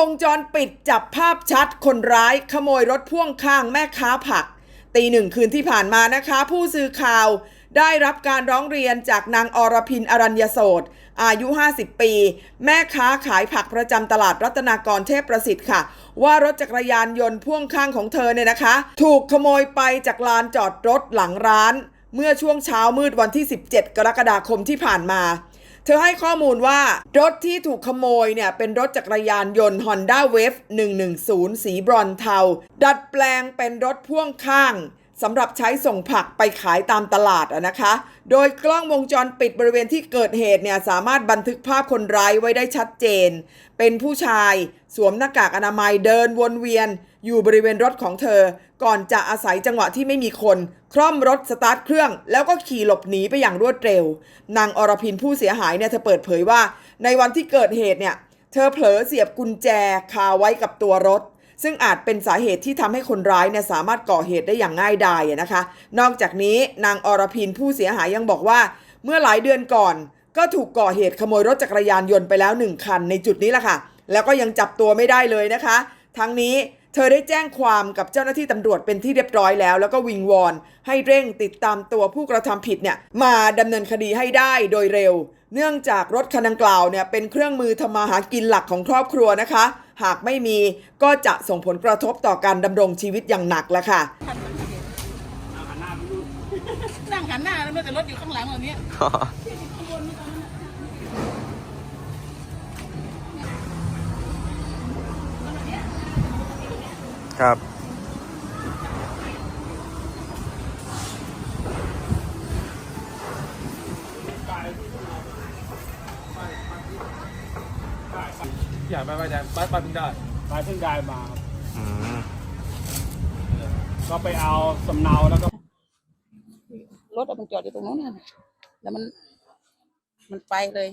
วงจรปิดจับภาพชัดคนร้ายขโมยรถพ่วงข้างแม่ค้าผัก ตีหนึ่งคืนที่ผ่านมานะคะ ผู้สื่อข่าวได้รับการร้องเรียนจากนางอรพินอรัญญโสดอายุ 50 ปี แม่ค้าขายผักประจำตลาดรัตนากรเทพประสิทธิ์ค่ะ ว่ารถจักรยานยนต์พ่วงข้างของเธอเนี่ยนะคะ ถูกขโมยไปจากลานจอดรถหลังร้าน เมื่อช่วงเช้ามืดวันที่ 17 กรกฎาคมที่ผ่านมา เธอให้ข้อมูลว่ารถที่ถูกขโมยเนี่ยเป็นรถจักรยานยนต์ Honda Wave 110 สีบรอนเทา ดัดแปลงเป็นรถพ่วงข้าง สำหรับใช้ส่งผักไปขายตามตลาดอะนะคะ โดยกล้องวงจรปิดบริเวณที่เกิดเหตุเนี่ยสามารถบันทึกภาพคนร้ายไว้ได้ชัดเจน เป็นผู้ชายสวมหน้ากากอนามัยเดินวนเวียน อยู่บริเวณรถของเธอ ก่อนจะอาศัยจังหวะที่ไม่มีคนคล่อมรถสตาร์ทเครื่อง แล้วก็ขี่หลบหนีไปอย่างรวดเร็ว นางอรพินผู้เสียหายเนี่ยเธอเปิดเผยว่า ในวันที่เกิดเหตุเนี่ยเธอเผลอเสียบกุญแจคาไว้กับตัวรถ ซึ่งอาจเป็นสาเหตุที่ทำให้คนร้ายเนี่ยสามารถก่อเหตุได้อย่างง่ายดายนะคะ นอกจากนี้นางอรพินผู้เสียหายยังบอกว่า เมื่อหลายเดือนก่อน ก็ถูกก่อเหตุขโมยรถจักรยานยนต์ไปแล้วหนึ่งคันในจุดนี้แหละค่ะ แล้วก็ยังจับตัวไม่ได้เลยนะคะ ทั้งนี้เธอได้แจ้งความกับเจ้าหน้าที่ตำรวจเป็นที่เรียบร้อยแล้ว แล้วก็วิงวอน ให้เร่งติดตามตัวผู้กระทำผิดเนี่ยมาดำเนินคดีให้ได้โดยเร็ว เนื่องจากรถคันดังกล่าวเนี่ยเป็นเครื่องมือทำมาหากินหลักของครอบครัวนะคะ หากไม่มีก็จะส่งผลกระทบต่อการดำรงชีวิตอย่างหนักละค่ะนั่งหันหน้าแล้วแต่รถอยู่ข้างหลังแบบนี้ครับ อยากไปไปแต่ไปไปเพิ่งได้ไปเพิ่งได้มาครับอืมก็ไปเอาสำเนาแล้วก็รถอะมันจอดอยู่ตรงนู้นน่ะแล้วมัน มันไปเลย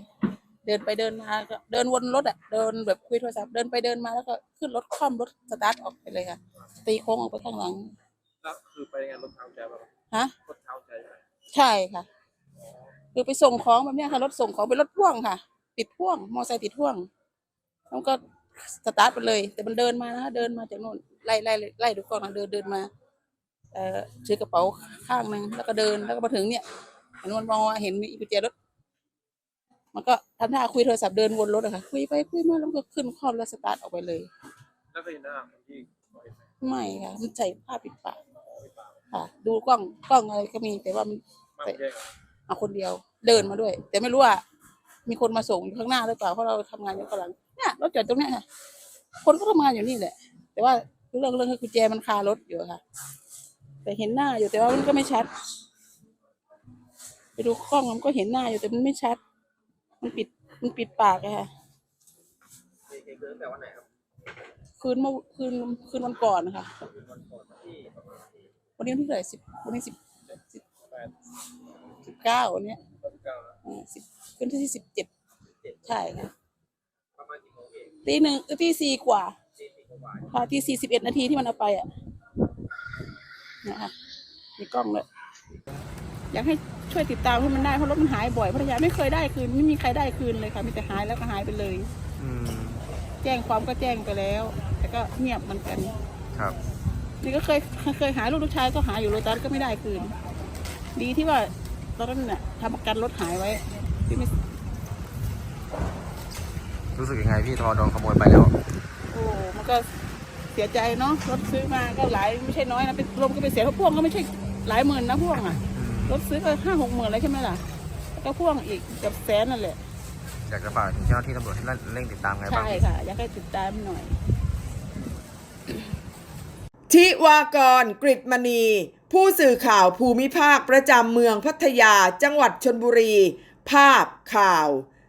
เดินไปเดินมาก็เดินวนรถอะ เดินแบบคุยโทรศัพท์ เดินไปเดินมาแล้วก็ขึ้นรถคล่อมรถสตาร์ทออกไปเลยค่ะ ตีโค้งออกไปข้างหลัง แล้วคือไปงานรถเท้าใจป่ะฮะ รถเท้าใจไหมใช่ค่ะ คือไปส่งของแบบเนี้ยค่ะ รถส่งของเป็นรถพ่วงค่ะ ติดพ่วง มอไซค์ติดพ่วง แล้วก็สตาร์ทไปเลย แต่มันเดินมานะคะเดินมาจากโน่นไล่ไล่ไล่ดูกล้องนะเดินเดินมาเอ่อถือกระเป๋าข้างหนึ่งแล้วก็เดินแล้วก็มาถึงเนี่ยเห็นมันมองว่าเห็นมีกุญแจรถ มันก็ทำท่าคุยโทรศัพท์เดินวนรถอะค่ะคุยไปคุยมาแล้วมันก็ขึ้นคล่อมแล้วสตาร์ทออกไปเลยแล้วก็เห็นหน้าคนที่ก่อเหตุไหมไม่ค่ะมันใส่ผ้าปิดปากค่ะ ดูกล้องกล้องอะไรก็มีแต่ว่ามันมาไม่ได้เอาคนเดียว เดินมาด้วย แต่ไม่รู้ว่า มีคนมาส่งอยู่ข้างหน้าหรือเปล่าเพราะเราทำงานอยู่ข้างหลัง เนี่ยรถจอดตรงเนี้ยค่ะ คนก็ทำงานอยู่นี่แหละ แต่ว่าเรื่องเรื่องคือกุญแจมันคารถอยู่ค่ะ แต่เห็นหน้าอยู่แต่ว่ามันก็ไม่ชัด ไปดูกล้องมันก็เห็นหน้าอยู่แต่มันไม่ชัด มันปิดมันปิดปากอะค่ะเหตุเกิดตั้งแต่วันไหนครับคืนเมื่อคืนคืนวันก่อนนะคะวันนี้วันที่เท่าไหร่สิบวันนี้สิบสิบแปดสิบเก้าวันเนี้ยวันที่เก้าอ่าสิบขึ้นที่สิบเจ็ดใช่ค่ะประมาณกี่โมงเอง ตีหนึ่งเอ้ยตีสี่กว่าสี่สิบกว่าค่ะตีสี่สิบเอ็ดนาทีที่มันเอาไปอะนะคะมีกล้องเลยอยากให้ช่วยติดตามให้มันได้เพราะรถมันหายบ่อยพัทยาไม่เคยได้คืนไม่มีใครได้คืนเลยค่ะมีแต่หายแล้วก็หายไปเลย อืมแจ้งความก็แจ้งไปแล้ว แต่ก็เงียบเหมือนกัน ครับ นี่ก็เคยเคยหาลูกลูกชายก็หาอยู่โรตัสก็ไม่ได้คืน ดีที่ว่าตอนนั้นน่ะทำประกันรถหายไว้ที่ไม่ รู้สึกยังไงพี่ทอโดนขโมยไปแล้ว โอ้ มันก็เสียใจเนาะ รถซื้อมาก็หลายไม่ใช่น้อยนะ เป็นรวมก็เป็นเสียเพราะพ่วงก็ไม่ใช่หลายหมื่นนะพ่วงอะอืมรถซื้อก็ห้าหกหมื่นแล้วใช่ไหมล่ะ แล้วก็พ่วงอีกเกับแสนนั่นแหละ อยากจะฝากถึงเจ้าหน้าที่ตำรวจให้เร่งติดตามไงบ้างใช่ค่ะ อยากให้ติดตามหน่อย ทิวากรกริตมณี ผู้สื่อข่าวภูมิภาคประจำเมืองพัทยา จังหวัดชนบุรี ภาพข่าว